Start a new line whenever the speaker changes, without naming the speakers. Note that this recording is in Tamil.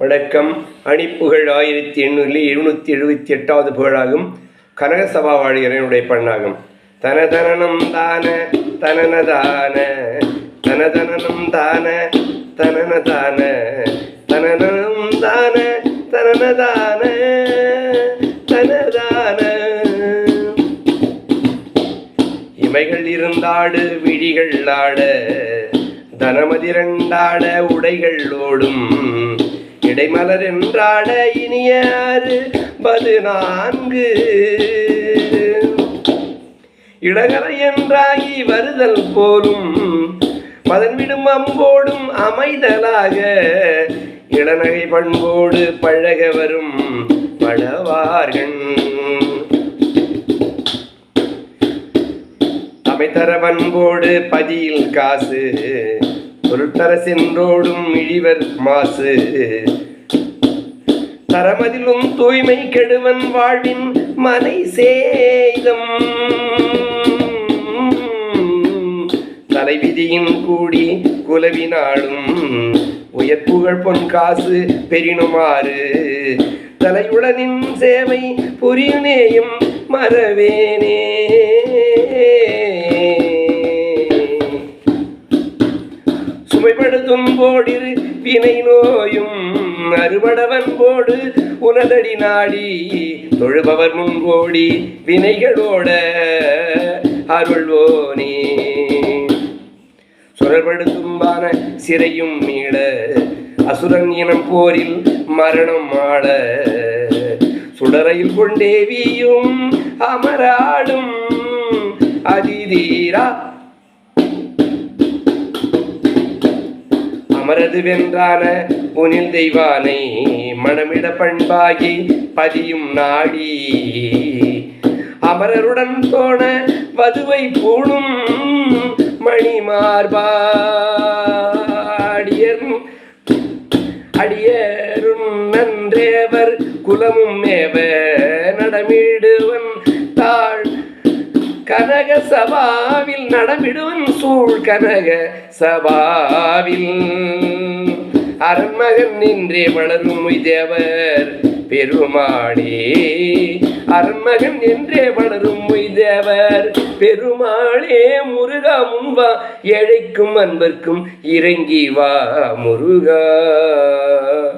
வணக்கம். அணிப்புகழ் ஆயிரத்தி எண்ணூறில் எழுநூற்றி எழுபத்தி எட்டாவது புகழாகும் கனகசபா வாழியரனுடைய பண்ணாகும். தனதனனம் தான தனனதான தனதனனம் தான தனனதான தனனனம் தான தனனதான தனதான. இமைகள் இருந்தாடு விழிகள் ஆட தனமதிரண்டாட உடைகள் ஓடும். இடைமலர் என்றாட இனியாறு பதினான்கு. இடகரை என்றாகி வருதல் போலும் மதன்விடும் அம்போடும் அமைதலாக இளநகை பண்போடு பழக வரும் பழவார்கள். அமைத்தர பண்போடு பதியில் காசு பொருட்தர சென்றோடும் இழிவர் மாசு. தரமதிலும் தூய்மை கெடுவன் வாழ்வின் மனை சேதம். தலைவிதியின் கூடி குலவினாடும் உயர்ப்புகழ் பொன் காசு பெரினுமாறு தலையுடனின் சேவை புரியுனேயும் மறவேனே. சுமைபடுத்தும் போடிரு வினை நோயும் அறுபடவன் போடு உனதடி நாடி தொழுபவர் முன்கோடி வினைகளோட அருள்வோனே. சுரல்படுத்தும்பான சிறையும் மீள அசுரன் இனம் போரில் மரணம் ஆட சுடரையில் கொண்டே வீயும் அமராடும் அதிதீரா அமரது வென்றான உனில் தெய்வானை மனமிட பண்பாகி பதியும் நாடி. அமரருடன் தோண வதுவை பூணும் மணிமார்பாடியர். அடியரும் நன்றேவர் குலமும் மேவ நடமிடுவன் தாழ் கனக சபாவில் நடமிடுவன் சூழ் கனக சபாவில். அரண்மகன் நின்றே வளரும் தேவர் பெருமாளே அரண்மகன் என்றே வளரும் தேவர் பெருமாளே. முருகா முன்பா ஏழைக்கும் அன்பர்க்கும் இறங்கி வா முருகா.